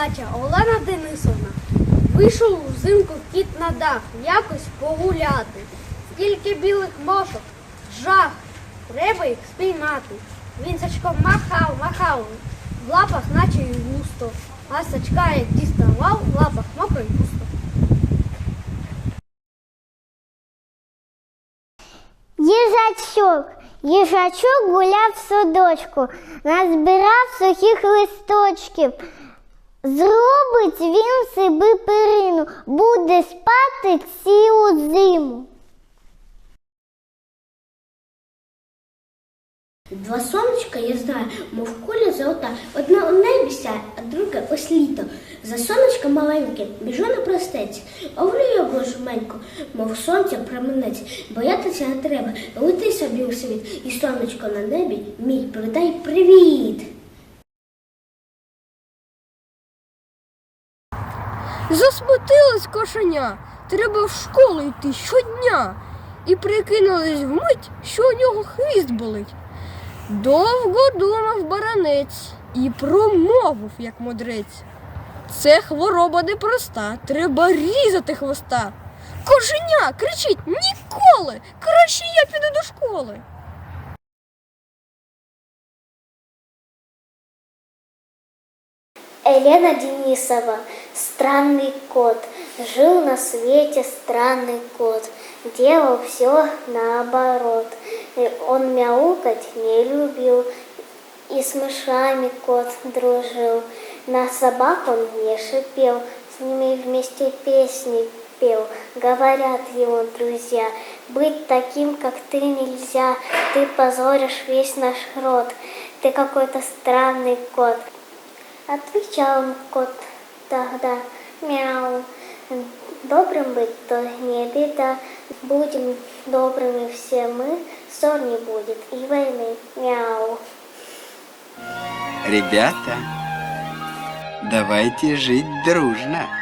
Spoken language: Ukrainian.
передача Олена Денисовна. Вийшов взимку кіт на дах якось погуляти. Скільки білих мошок, жах, треба їх спіймати. Він сачком махав, махав, в лапах наче й густо, а сачка як діставав, в лапах мокро й пусто. Їжачок. Їжачок гуляв в садочку, назбирав сухих листочків. Зробить він собі перину, буде спати цілу зиму. Два сонечка, я знаю, мов куля золота. Одна у небі сяє, а друга ось літо. За сонечко маленьке біжу на простець, ловлю його жменько, мов сонця променець. Боятися не треба, лети собі у світ, і сонечко на небі мій передай привіт. Засмутилось кошеня, треба в школу йти щодня. І прикинулись вмить, що у нього хвіст болить. Довго думав баранець і промовив, як мудрець. Це хвороба непроста, треба різати хвоста. Кошеня кричить ніколи! Краще я піду до школи. Елена Денисова. Странный кот. Жил на свете странный кот. Делал все наоборот. И Он мяукать не любил. И с мышами кот дружил. На собак он не шипел. С ними вместе песни пел. Говорят ему друзья, быть таким, как ты, нельзя. Ты позоришь весь наш род. Ты какой-то странный кот. Отвечал он кот тогда, мяу. Добрым быть то не беда, будем добрыми все мы, ссор не будет и войны, мяу. Ребята, давайте жить дружно.